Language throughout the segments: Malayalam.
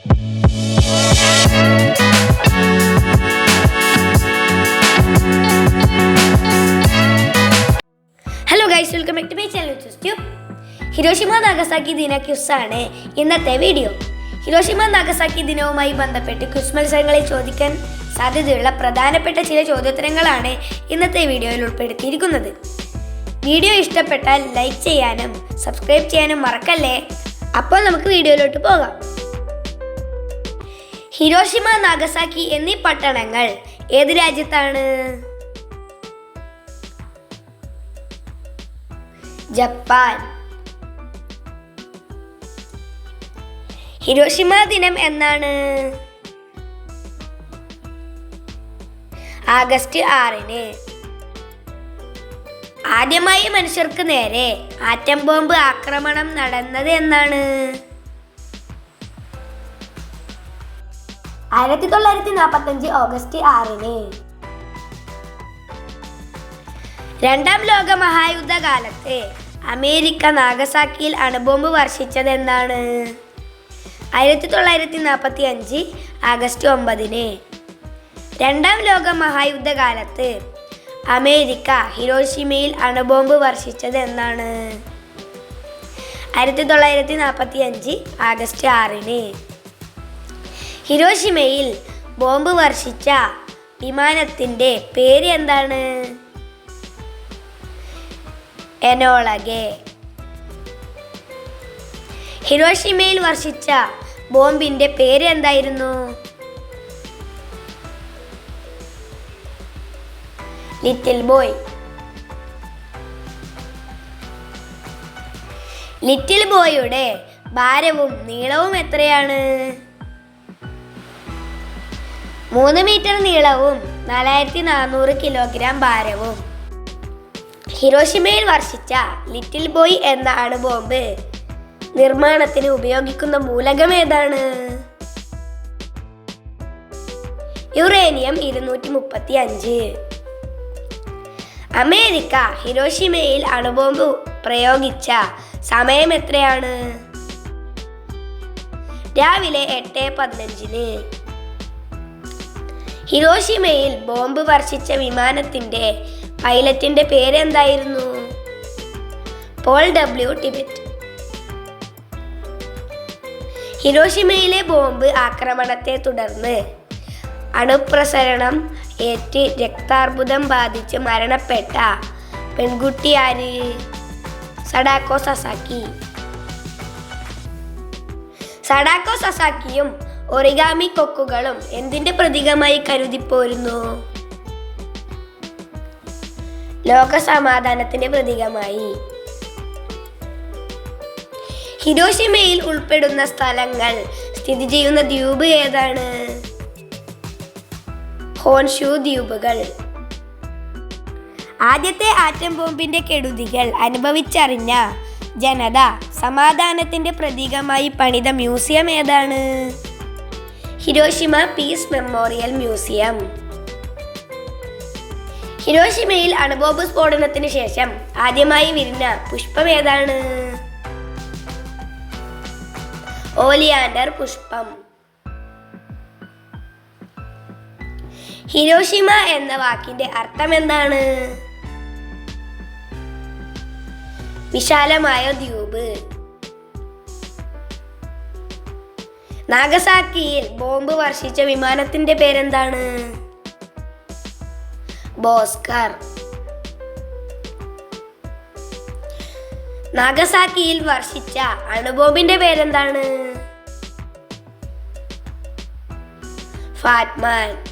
Hello guys welcome back to my channel YouTube Hiroshima Nagasaki ദിന ക്യൂസ് ആണ് ഇന്നത്തെ വീഡിയോ ഹിരോഷിമ നാഗസാക്കി ദിനവുമായി ബന്ധപ്പെട്ട് ക്വിസ് മത്സരങ്ങളിൽ ചോദിക്കാൻ സാധ്യതയുള്ള പ്രധാനപ്പെട്ട ചില ചോദ്യോത്തരങ്ങളാണ് ഇന്നത്തെ വീഡിയോയിൽ ഉൾപ്പെടുത്തിയിരിക്കുന്നത് വീഡിയോ ഇഷ്ടപ്പെട്ടാൽ ലൈക്ക് ചെയ്യാനും സബ്സ്ക്രൈബ് ചെയ്യാനും മറക്കല്ലേ? അപ്പോൾ നമുക്ക് വീഡിയോയിലോട്ട് പോകാം. ഹിരോഷിമ നാഗസാക്കി എന്നീ പട്ടണങ്ങൾ ഏത് രാജ്യത്താണ്? ജപ്പാൻ. ഹിരോഷിമ ദിനം എന്നാണ്? ആഗസ്റ്റ് ആറിന്. ആദ്യമായി മനുഷ്യർക്ക് നേരെ ആറ്റം ബോംബ് ആക്രമണം നടന്നത് എന്നാണ്? ആയിരത്തി തൊള്ളായിരത്തി നാൽപ്പത്തഞ്ച് ഓഗസ്റ്റ് ആറിന്. രണ്ടാം ലോക മഹായുദ്ധ കാലത്ത് അമേരിക്ക നാഗസാക്കിയിൽ അണുബോംബ് വർഷിച്ചത് എന്താണ് ആയിരത്തി തൊള്ളായിരത്തി നാൽപ്പത്തി അഞ്ച് ആഗസ്റ്റ് ഒമ്പതിന്. രണ്ടാം ലോക മഹായുദ്ധ കാലത്ത് അമേരിക്ക ഹിരോഷിമയിൽ അണുബോംബ് വർഷിച്ചത് എന്നാണ് ആയിരത്തി തൊള്ളായിരത്തി നാൽപ്പത്തി അഞ്ച് ആഗസ്റ്റ് ആറിന്. ഹിരോഷിമയിൽ ബോംബ് വർഷിച്ച വിമാനത്തിന്റെ പേര് എന്താണ് എനോളഗെ. ഹിരോഷിമയിൽ വർഷിച്ച ബോംബിന്റെ പേര് എന്തായിരുന്നു ലിറ്റിൽ ബോയ്. ലിറ്റിൽ ബോയുടെ ഭാരവും നീളവും എത്രയാണ്? മൂന്ന് മീറ്റർ നീളവും നാലായിരത്തി നാനൂറ് കിലോഗ്രാം ഭാരവും. ഹിരോഷിമയിൽ വർഷിച്ച ലിറ്റിൽ ബോയ് എന്ന അണുബോംബ് നിർമ്മാണത്തിന് ഉപയോഗിക്കുന്ന മൂലകം ഏതാണ്? യുറേനിയം ഇരുന്നൂറ്റി മുപ്പത്തി അഞ്ച് അമേരിക്ക ഹിരോഷിമയിൽ അണുബോംബ് പ്രയോഗിച്ച സമയം എത്രയാണ്? രാവിലെ എട്ട് പതിനഞ്ചിന്. ഹിരോഷിമയിൽ ബോംബ് വർഷിച്ച വിമാനത്തിന്റെ പൈലറ്റിന്റെ പേരെന്തായിരുന്നു? Paul W Tibbets. ഹിരോഷിമയിലെ ബോംബ് ആക്രമണത്തെ തുടർന്ന് അണുപ്രസരണം ഏറ്റ് രക്താർബുദം ബാധിച്ച് മരണപ്പെട്ട പെൺകുട്ടി ആര്? Sadako Sasaki. സഡാക്കോ സസാക്കിയും ഒറിഗാമി കൊക്കുകളും എന്തിന്റെ പ്രതീകമായി കരുതിപ്പോരുന്നു? ലോക സമാധാനത്തിന്റെ പ്രതീകമായി. ഹിരോഷിമയിൽ ഉൾപ്പെടുന്ന സ്ഥലങ്ങൾ സ്ഥിതി ചെയ്യുന്ന ദ്വീപ് ഏതാണ്? ഹോൺഷു ദ്വീപുകൾ. ആദ്യത്തെ ആറ്റം ബോംബിന്റെ കെടുതികൾ അനുഭവിച്ചറിഞ്ഞ ജനത സമാധാനത്തിന്റെ പ്രതീകമായി പണിത മ്യൂസിയം ഏതാണ്? Hiroshima peace memorial museum. ഹിരോഷിമയിൽ അണുബോംബ് സ്ഫോടനത്തിന് ശേഷം ആദ്യമായി വിരിഞ്ഞ പുഷ്പം ഏതാണ്? ഓലിയാൻഡർ പുഷ്പം. ഹിരോഷിമ എന്ന വാക്കിന്റെ അർത്ഥം എന്താണ്? വിശാലമായ ദ്വീപ്. നാഗസാക്കിയിൽ ബോംബ് വർഷിച്ച വിമാനത്തിന്റെ പേരെന്താണ്? ബോസ്കർ. നാഗസാക്കിയിൽ വർഷിച്ച അണുബോംബിന്റെ പേരെന്താണ്? ഫാറ്റ്മാൻ.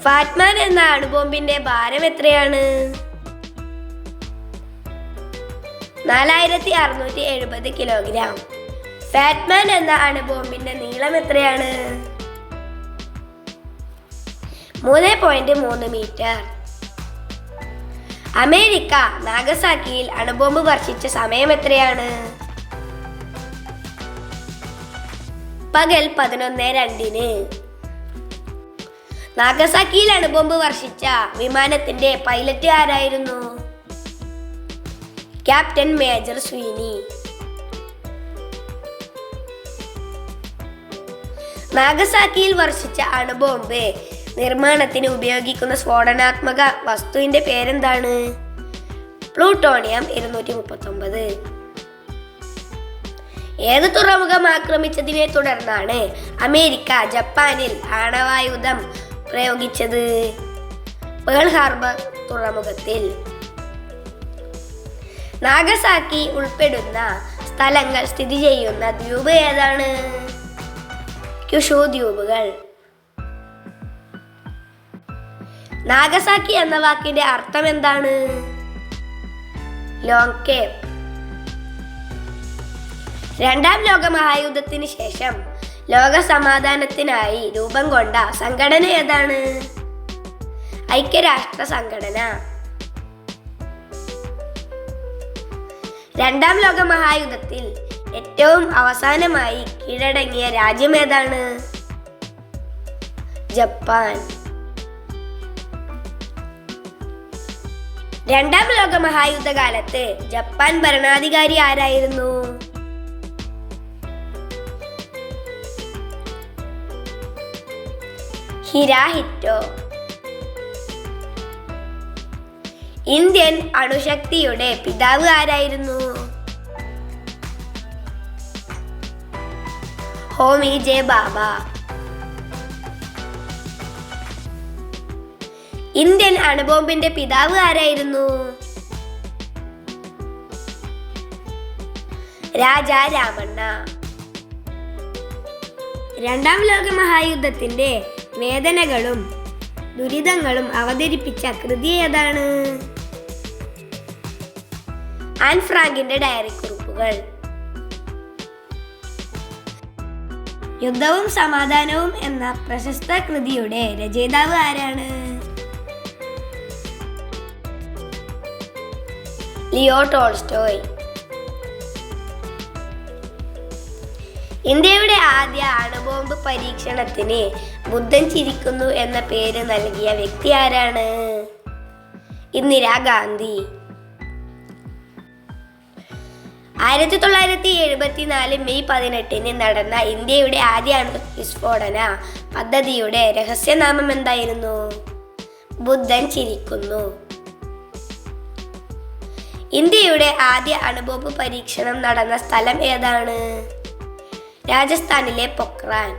ഫാറ്റ്മാൻ എന്ന അണുബോംബിന്റെ ഭാരം എത്രയാണ്? നാലായിരത്തി അറുന്നൂറ്റി എഴുപത് കിലോഗ്രാം. ഫാറ്റ്മാൻ എന്ന അണുബോംബിന്റെ നീളം എത്രയാണ്? മൂന്ന് പോയിന്റ് മൂന്ന് മീറ്റർ. അമേരിക്ക നാഗസാക്കിയിൽ അണുബോംബ് വർഷിച്ച സമയം എത്രയാണ്? പകൽ പതിനൊന്ന് രണ്ടിന്. നാഗസാക്കിയിൽ അണുബോംബ് വർഷിച്ച വിമാനത്തിന്റെ പൈലറ്റ് ആരായിരുന്നു? ക്യാപ്റ്റൻ മേജർ സ്വീനി നാഗസാക്കിയിൽ വർഷിച്ച അണുബോംബ് നിർമ്മാണത്തിന് ഉപയോഗിക്കുന്ന സ്ഫോടനാത്മക വസ്തുവിന്റെ പേരെന്താണ്? പ്ലൂട്ടോണിയം ഇരുന്നൂറ്റി മുപ്പത്തി ഒമ്പത് ഏത് തുറമുഖം ആക്രമിച്ചതിനെ തുടർന്നാണ് അമേരിക്ക ജപ്പാനിൽ ആണവായുധം പ്രയോഗിച്ചത്? പേൾ ഹാർബർ തുറമുഖത്തിൽ. നാഗസാക്കി ഉൾപ്പെടുന്ന സ്ഥലങ്ങൾ സ്ഥിതി ചെയ്യുന്ന ദ്വീപ് ഏതാണ്? ക്യുഷു ദ്വീപുകൾ. നാഗസാക്കി എന്ന വാക്കിന്റെ അർത്ഥം എന്താണ്? ലോങ് കേപ്പ് രണ്ടാം ലോക മഹായുദ്ധത്തിന് ശേഷം ലോക സമാധാനത്തിനായി രൂപം കൊണ്ട സംഘടന ഏതാണ്? ഐക്യരാഷ്ട്ര സംഘടന. രണ്ടാം ലോക മഹായുദ്ധത്തിൽ ഏറ്റവും അവസാനമായി കീഴടങ്ങിയ രാജ്യം ഏതാണ്? ജപ്പാൻ. രണ്ടാം ലോക മഹായുദ്ധകാലത്ത് ജപ്പാൻ ഭരണാധികാരി ആരായിരുന്നു? ഹിരാഹിറ്റോ. ഇന്ത്യൻ അണുശക്തിയുടെ പിതാവ് ആരായിരുന്നു? ഹോമി ജെ ബാബ. ഇന്ത്യൻ അണുബോംബിന്റെ പിതാവ് ആരായിരുന്നു? രാജാ രാമണ്ണ. രണ്ടാം ലോക മഹായുദ്ധത്തിന്റെ വേദനകളും ദുരിതങ്ങളും അവതരിപ്പിച്ച കൃതി ഏതാണ്? ആൻ ഫ്രാങ്കിന്റെ ഡയറി കുറിപ്പുകൾ. യുദ്ധവും സമാധാനവും എന്ന പ്രശസ്ത കൃതിയുടെ രചയിതാവ് ആരാണ്? Leo Tolstoy. ഇന്ത്യയുടെ ആദ്യ അണുബോംബ് പരീക്ഷണത്തിന് ബുദ്ധൻ ചിരിക്കുന്നു എന്ന പേര് നൽകിയ വ്യക്തി ആരാണ്? ഇന്ദിരാഗാന്ധി ആയിരത്തി തൊള്ളായിരത്തി എഴുപത്തിനാല് മെയ് പതിനെട്ടിന് നടന്ന ഇന്ത്യയുടെ ആദ്യ വിസ്ഫോടന പദ്ധതിയുടെ രഹസ്യനാമം എന്തായിരുന്നു? ബുദ്ധൻ ചിരിക്കുന്നു. ഇന്ത്യയുടെ ആദ്യ അണുബോംബ് പരീക്ഷണം നടന്ന സ്ഥലം ഏതാണ്? രാജസ്ഥാനിലെ പൊക്രാൻ.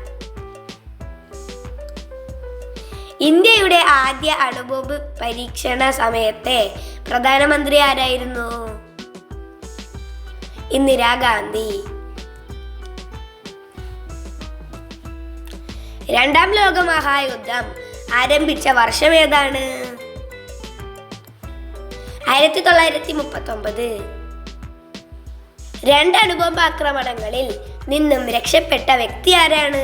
ഇന്ത്യയുടെ ആദ്യ അണുബോംബ് പരീക്ഷണ സമയത്തെ പ്രധാനമന്ത്രി ആരായിരുന്നു? ഇന്ദിരാഗാന്ധി. രണ്ടാം ലോക മഹായുദ്ധം ആരംഭിച്ച വർഷം ഏതാണ്? ആയിരത്തി തൊള്ളായിരത്തി മുപ്പത്തി ഒമ്പത് രണ്ട് അണുബോംബ് ആക്രമണങ്ങളിൽ നിന്നും രക്ഷപ്പെട്ട വ്യക്തി ആരാണ്?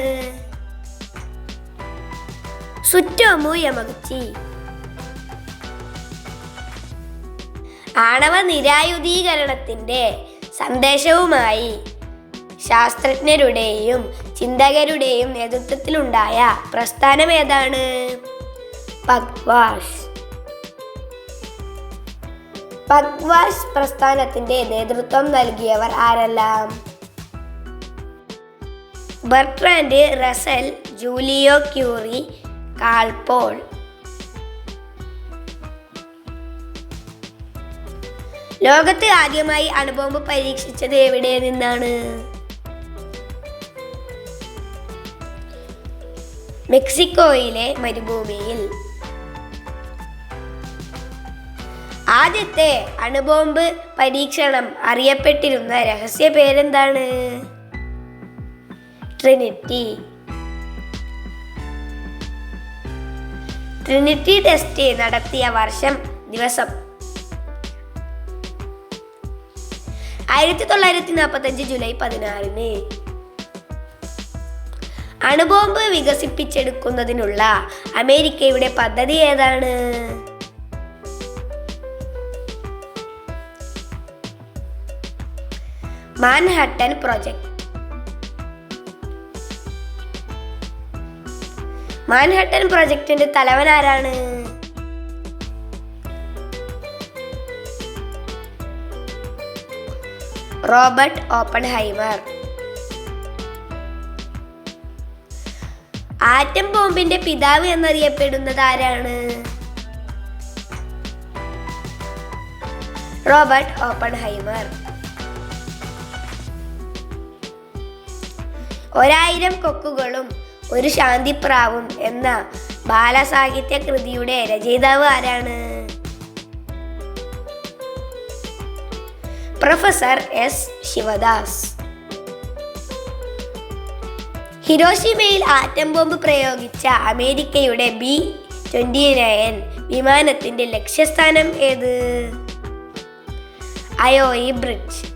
സുറ്റോമു യമഗുച്ചി. ആണവ നിരായുധീകരണത്തിന്റെ സന്ദേശവുമായി. ശാസ്ത്രജ്ഞരുടെയും ചിന്തകരുടെയും നേതൃത്വത്തിലുണ്ടായ പ്രസ്ഥാനം ഏതാണ്? പഗ്വാഷ് പഗ്വാഷ് പ്രസ്ഥാനത്തിന്റെ നേതൃത്വം നൽകിയവർ ആരെല്ലാം? ബർട്രാൻഡ് റസൽ ജൂലിയോ ക്യൂറി കാൾപോൾ ലോകത്ത് ആദ്യമായി അണുബോംബ് പരീക്ഷിച്ചത് എവിടെ നിന്നാണ്? മെക്സിക്കോയിലെ മരുഭൂമിയിൽ. ആദ്യത്തെ അണുബോംബ് പരീക്ഷണം അറിയപ്പെട്ടിരുന്ന രഹസ്യ പേരെന്താണ്? ട്രിനിറ്റി. ട്രിനിറ്റി ടെസ്റ്റ് നടത്തിയ വർഷം ദിവസം ആയിരത്തി തൊള്ളായിരത്തി നാൽപ്പത്തി അഞ്ച് ജൂലൈ പതിനാറിന്. അണുബോംബ് വികസിപ്പിച്ചെടുക്കുന്നതിനുള്ള അമേരിക്കയുടെ പദ്ധതി ഏതാണ്? Manhattan project. മാൻഹട്ടൻ പ്രോജക്റ്റിന്റെ തലവൻ ആരാണ്? Robert Oppenheimer. ആറ്റം ബോംബിന്റെ പിതാവ് എന്നറിയപ്പെടുന്നത് ആരാണ്? Robert Oppenheimer. ഒരായിരം കൊക്കുകളും ഒരു ശാന്തിപ്രാവും എന്ന ബാലസാഹിത്യ കൃതിയുടെ രചയിതാവ് ആരാണ്? Professor S Sivadas. ഹിരോഷിമയിൽ atom bomb പ്രയോഗിച്ച അമേരിക്കയുടെ ബി ട്വന്റി നയൻ വിമാനത്തിന്റെ ലക്ഷ്യസ്ഥാനം ഏത്? Aioi bridge.